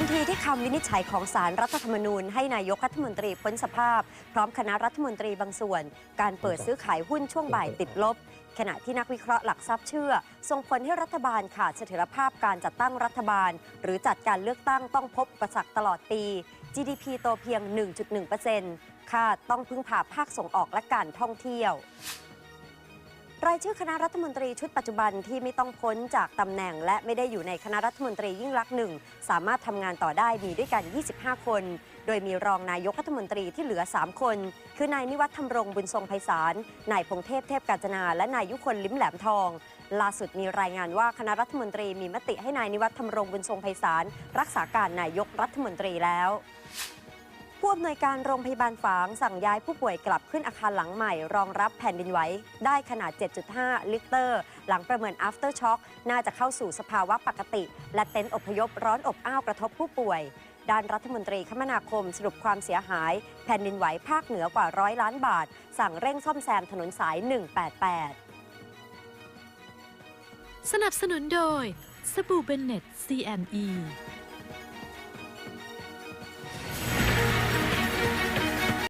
ทันทีที่คำวินิจฉัยของสารรัฐธรรมนูญให้นายกรัฐมนตรีพ้นสภาพ พร้อมคณะรัฐมนตรีบางส่วน การเปิดซื้อขายหุ้นช่วงบ่ายติดลบ ขณะที่นักวิเคราะห์หลักทรัพย์เชื่อ ส่งผลให้รัฐบาลขาดเสถียรภาพการจัดตั้งรัฐบาล หรือจัดการเลือกตั้งต้องพบประสักตลอดปี GDP โตเพียง 1.1%คาดต้องพึ่งพาภาคส่งออกและการท่องเที่ยว รายชื่อคณะรัฐมนตรีชุดปัจจุบันที่ไม่ต้องพ้นจากตำแหน่ง และไม่ได้อยู่ในคณะรัฐมนตรียิ่งลักษณ์หนึ่งสามารถทำงานต่อได้มีด้วยกัน 25 คน โดยมีรองนายกรัฐมนตรีที่เหลือ 3 คน คือนายนิวัฒน์ธรรมรงบุญทรงไพศาลนายพงเทพเทพกาญจนา และนายยุคนลิ้มแหลมทอง ล่าสุดมีรายงานว่าคณะรัฐมนตรีมีมติให้นายนิวัฒน์ธรรมรงบุญทรงไพศาลรักษาการนายกรัฐมนตรีแล้ว ผู้อำนวยการโรงพยาบาลฝางสั่งย้ายผู้ป่วยกลับขึ้นอาคารหลังใหม่ รองรับแผ่นดินไหวได้ขนาด 7.5 ลิตรหลังประเมิน after shock น่าจะเข้าสู่สภาวะปกติ และเต็นท์อพยพร้อนอบอ้าวกระทบผู้ป่วย ด้านรัฐมนตรีคมนาคมสรุปความเสียหาย แผ่นดินไหวภาคเหนือกว่าร้อยล้านบาท สั่งเร่งซ่อมแซมถนนสาย 188 สนับสนุนโดยสบู่เบนเน็ต CME